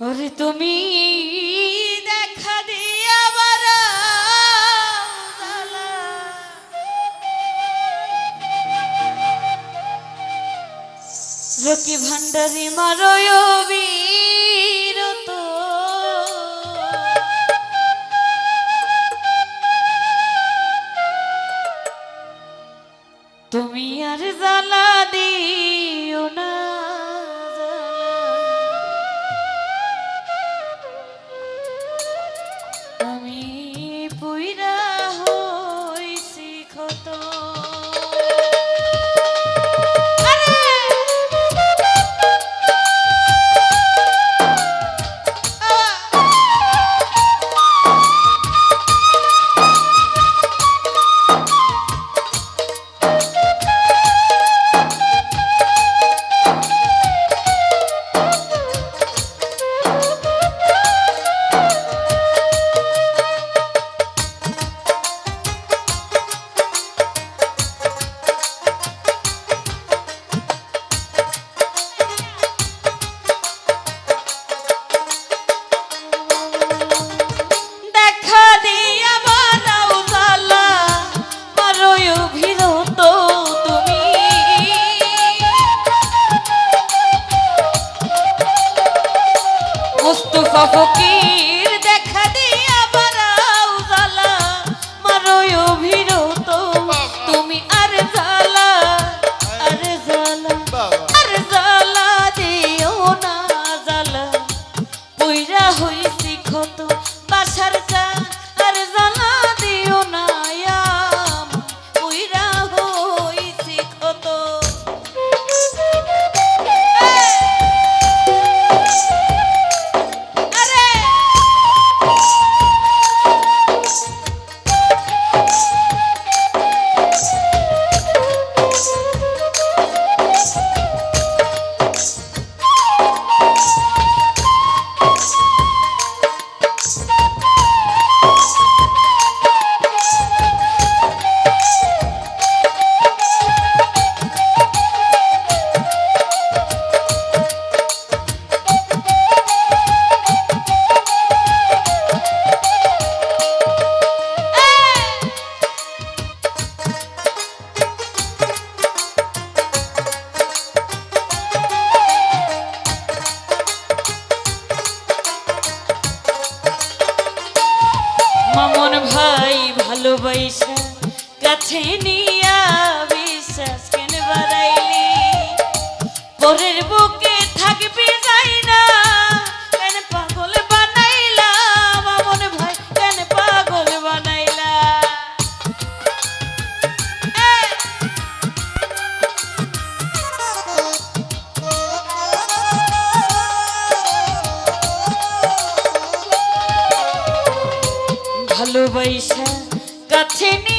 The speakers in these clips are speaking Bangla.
ওরে তুমি দেখা দিয়ে আবার রকি ভান্ডারি মারয় বীরতো তুমি আর জ্বালা দিয়ে ভাই ভালোবাসা কাছে নিয়া বিশ্বাস কেন বাড়াইলি? পরের বুকে থাকবি যাই না। বৈশা কাছে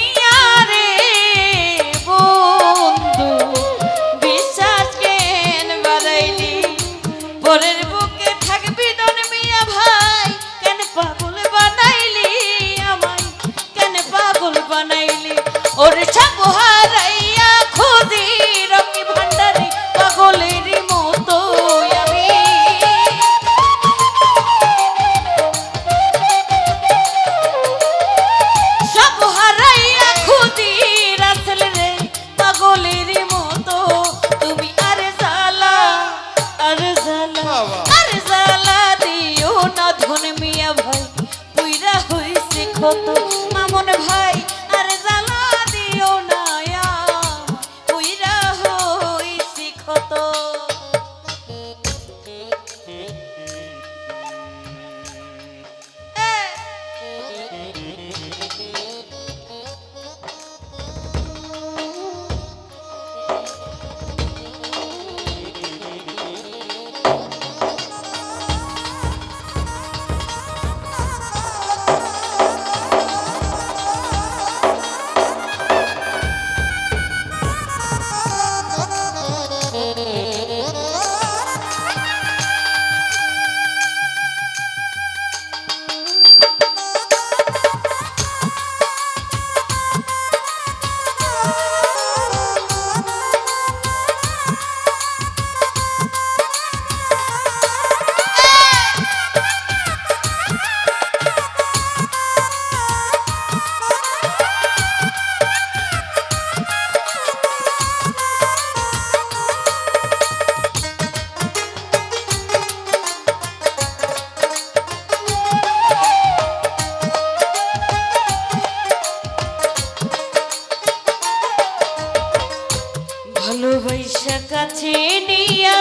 কাছে নিয়া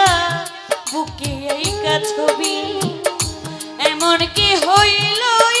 বুকে এই ছবি? এমন কি হইলই